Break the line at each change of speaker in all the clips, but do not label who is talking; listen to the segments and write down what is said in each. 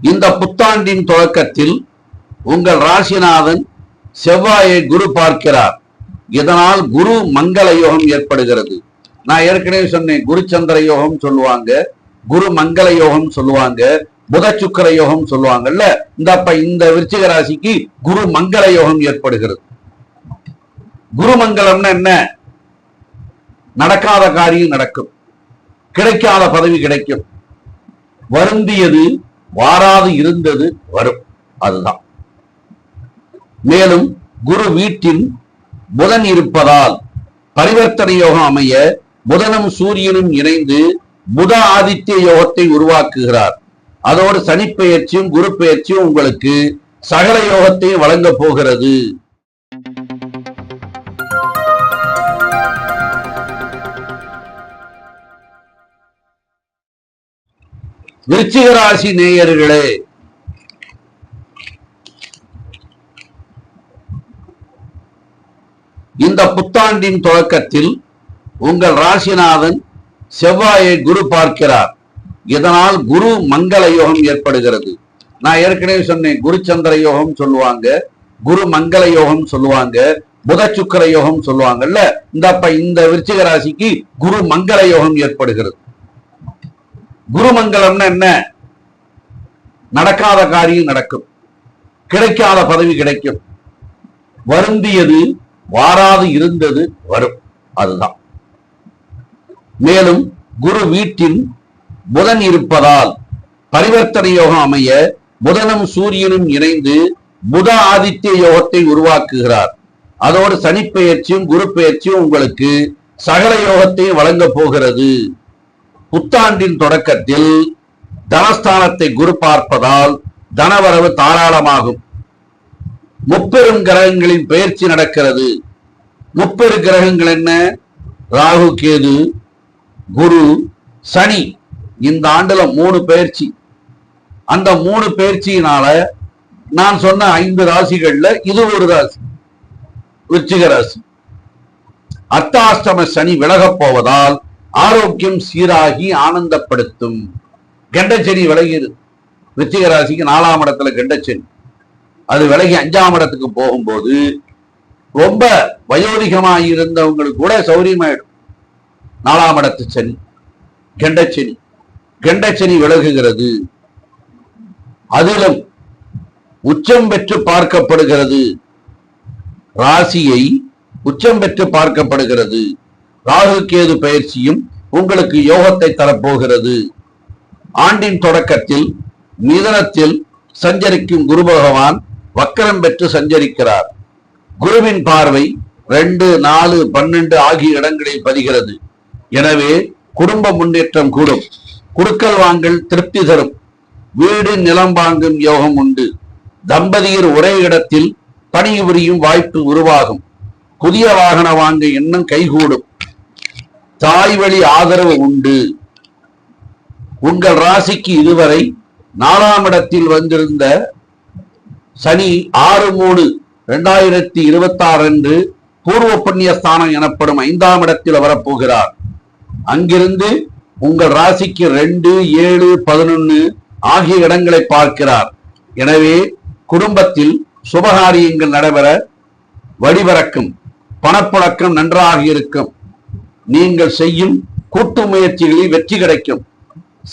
இந்த புத்தாண்டின் தொடக்கத்தில் உங்கள் ராசிநாதன் செவ்வாயை குரு பார்க்கிறார். இதனால் குரு மங்கள யோகம் ஏற்படுகிறது. நான் ஏற்கனவே சொன்னேன் குரு சந்திர யோகம் சொல்லுவாங்க குரு மங்கள யோகம் சொல்லுவாங்க புத சுக்கர யோகம் சொல்லுவாங்கல்ல இந்த அப்ப இந்த விருச்சிக ராசிக்கு குரு மங்கள யோகம் ஏற்படுகிறது. குரு மங்களம்னா என்ன? நடக்காத காரியம் நடக்கும். கிடைக்காத பதவி கிடைக்கும். வருந்தியது வாராது இருந்தது வரும். அதுதான். மேலும் குரு வீட்டில் புதன் இருப்பதால் பரிவர்த்தனை யோகம் அமைய புதனும் சூரியனும் இணைந்து புத ஆதித்ய யோகத்தை உருவாக்குகிறார். அதோடு சனிப்பெயர்ச்சியும் குரு பெயர்ச்சியும் உங்களுக்கு சகல யோகத்தை வழங்கப் போகிறது. விருச்சிக ராசி நேயர்களே. இந்த புத்தாண்டின் தொடக்கத்தில் உங்கள் ராசிநாதன் செவ்வாயை குரு பார்க்கிறார். இதனால் குரு மங்கள யோகம் ஏற்படுகிறது. நான் ஏற்கனவே சொன்னேன் குரு சந்திர யோகம் சொல்லுவாங்க குரு மங்கள யோகம் சொல்லுவாங்க புத சுக்கர யோகம் சொல்லுவாங்கல்ல இந்த இந்த விருச்சிக ராசிக்கு குரு மங்கள யோகம் ஏற்படுகிறது. குருமங்கலம்னா என்ன? நடக்காத காரியம் நடக்கும். கிடைக்காத பதவி கிடைக்கும். வருந்தியது வாராது இருந்தது வரும். அதுதான். மேலும் குரு வீட்டில் புதன் இருப்பதால் பரிவர்த்தனை யோகம் அமைய புதனும் சூரியனும் இணைந்து புத ஆதித்ய யோகத்தை உருவாக்குகிறார். அதோடு சனிப்பெயர்ச்சியும் குரு பெயர்ச்சியும் உங்களுக்கு சகல யோகத்தை வழங்க போகிறது. புத்தாண்டின் தொடக்கத்தில் தனஸ்தானத்தை குரு பார்ப்பதால் தனவரவு தாராளமாகும். முப்பெரும் கிரகங்களின் பயிற்சி நடக்கிறது. முப்பெரு கிரகங்கள் என்ன? ராகு கேது குரு சனி. இந்த ஆண்டுல மூணு பயிற்சி. அந்த மூணு பயிற்சியினால நான் சொன்ன ஐந்து ராசிகள்ல இது ஒரு ராசி விருச்சிக ராசி. அர்த்தாஷ்டம சனி விலகப் போவதால் ஆரோக்கியம் சீராகி ஆனந்தப்படுத்தும். கெண்டச்செடி விலகிது விச்சிக ராசிக்கு நாலாம் இடத்துல கெண்டச்செடி அது விலகி அஞ்சாம் இடத்துக்கு போகும்போது ரொம்ப வயோதிகமாக இருந்தவங்களுக்கு கூட சௌரியமாயிடும். நாலாம் இடத்து சனி கெண்டச்சனி. கெண்டச்சனி விலகுகிறது. அதிலும் உச்சம் பெற்று பார்க்கப்படுகிறது. ராசியை உச்சம் பெற்று பார்க்கப்படுகிறது. ராகு கேது பயிற்சியும் உங்களுக்கு யோகத்தை தரப்போகிறது. ஆண்டின் தொடக்கத்தில் மிதனத்தில் சஞ்சரிக்கும் குரு பகவான் வக்கரம் பெற்று சஞ்சரிக்கிறார். குருவின் பார்வை ரெண்டு நாலு பன்னெண்டு ஆகிய இடங்களில் பதிகிறது. எனவே குடும்ப முன்னேற்றம் கூடும். குடுக்கல் வாங்கல் திருப்தி தரும். வீடு நிலம் வாங்கும் யோகம் உண்டு. தம்பதியர் ஒரே இடத்தில் பணிபுரியும் வாய்ப்பு உருவாகும். புதிய வாகன வாங்க எண்ணம் கைகூடும். தாய் வழி ஆதரவு உண்டு. உங்கள் ராசிக்கு இதுவரை நாலாம் இடத்தில் வந்திருந்த சனி ஆறு மூணு இரண்டாயிரத்தி இருபத்தி ஆறு அன்று பூர்வ புண்ணிய ஸ்தானம் எனப்படும் ஐந்தாம் இடத்தில் வரப்போகிறார். அங்கிருந்து உங்கள் ராசிக்கு ரெண்டு ஏழு பதினொன்னு ஆகிய இடங்களை பார்க்கிறார். எனவே குடும்பத்தில் சுபகாரியங்கள் நடைபெற வழிபிறக்கும். பணப்புழக்கம் நன்றாக இருக்கும். நீங்கள் செய்யும் கூட்டு முயற்சிகளில் வெற்றி கிடைக்கும்.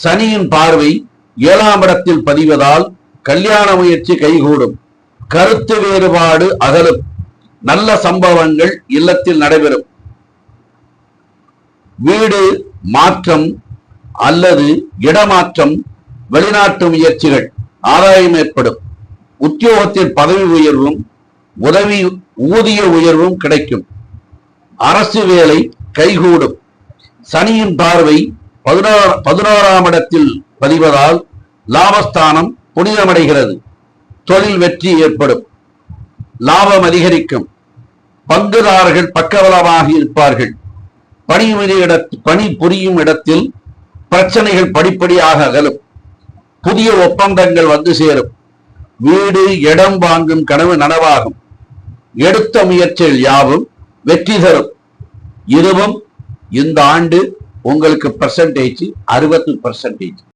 சனியின் பார்வை ஏழாம் இடத்தில் பதிவதால் கல்யாண முயற்சி கைகூடும். கருத்து வேறுபாடு அகலும். நல்ல சம்பவங்கள் இல்லத்தில் நடைபெறும். வீடு மாற்றம் அல்லது இடமாற்றம் வெளிநாட்டு முயற்சிகள் ஆதாயம் ஏற்படும். உத்தியோகத்தில் பதவி உயர்வும் உதவி ஊதிய உயர்வும் கிடைக்கும். அரசு வேலை கைகூடும். சனியின் பார்வை பதினாறு பதினோராம் இடத்தில் பதிவதால் லாபஸ்தானம் புனிதமடைகிறது. தொழில் வெற்றி ஏற்படும். லாபம் அதிகரிக்கும். பங்குதாரர்கள் பக்கபலமாக இருப்பார்கள். பணி இடத்தில் பணி புரியும் இடத்தில் பிரச்சனைகள் படிப்படியாக அகலும். புதிய ஒப்பந்தங்கள் வந்து சேரும். வீடு இடம் வாங்கும் கனவு நனவாகும். எடுத்த முயற்சிகள் யாவும் வெற்றி தரும். இதுவும் இந்த ஆண்டு உங்களுக்கு பர்சன்டேஜ் அறுபது பர்சன்டேஜ்